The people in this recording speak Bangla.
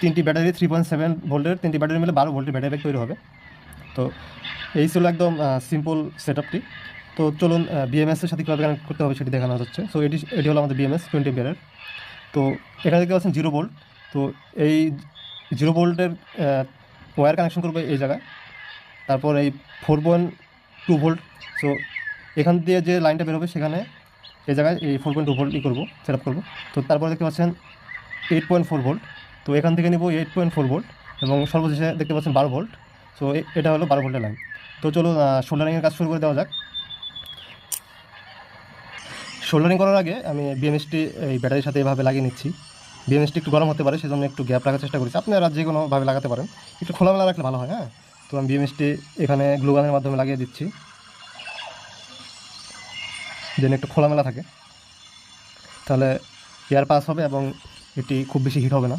তিনটি ব্যাটারি থ্রি পয়েন্ট সেভেন ভোল্টের, তিনটি ব্যাটারি মিলে বারো ভোল্টের ব্যাটারি ব্যাগ তৈরি হবে। তো এই ছিল একদম সিম্পল সেট আপটি তো চলুন বিএমএস এর সাথে কীভাবে কানেক্ট করতে হবে সেটি দেখানো হচ্ছে। সো এটি এটি হলো আমাদের বিএমএস টোয়েন্টি বিয়ারের তো এখানে দেখতে পাচ্ছেন জিরো ভোল্ট তো এই জিরো ভোল্টের ওয়্যার কানেকশন করবে এই জায়গায়। তারপর এই four point two volt so এখান দিয়ে যে লাইনটা বেরোবে সেখানে এই জায়গায় এই ফোর পয়েন্ট টু ভোল্ট ই করব সেট আপ করব। তো তারপরে দেখতে পাচ্ছেন এইট পয়েন্ট ফোর ভোল্ট তো এখান থেকে নিব এইট পয়েন্ট ফোর ভোল্ট এবং সর্বশেষে দেখতে পাচ্ছেন বারো ভোল্ট সো এটা হলো বারো ভোল্টের লাইন তো চলুন শোল্ডারিংয়ের কাজ শুরু করে দেওয়া যাক। শোল্ডারিং করার আগে আমি বিএমএসটি এই ব্যাটারির সাথে এভাবে লাগিয়ে নিচ্ছি। বিএমএসটি একটু গরম হতে পারে, সেজন্য একটু গ্যাপ রাখার চেষ্টা করেছি। আপনারা যে কোনোভাবে লাগাতে পারেন। একটু খোলামেলা রাখলে ভালো হয় হ্যাঁ? তো আমি বিএমএসটি এখানে গ্লুগানের মাধ্যমে লাগিয়ে দিচ্ছি। যেন একটু খোলামেলা থাকে। তাহলে এয়ার পাস হবে এবং এটি খুব বেশি হিট হবে না।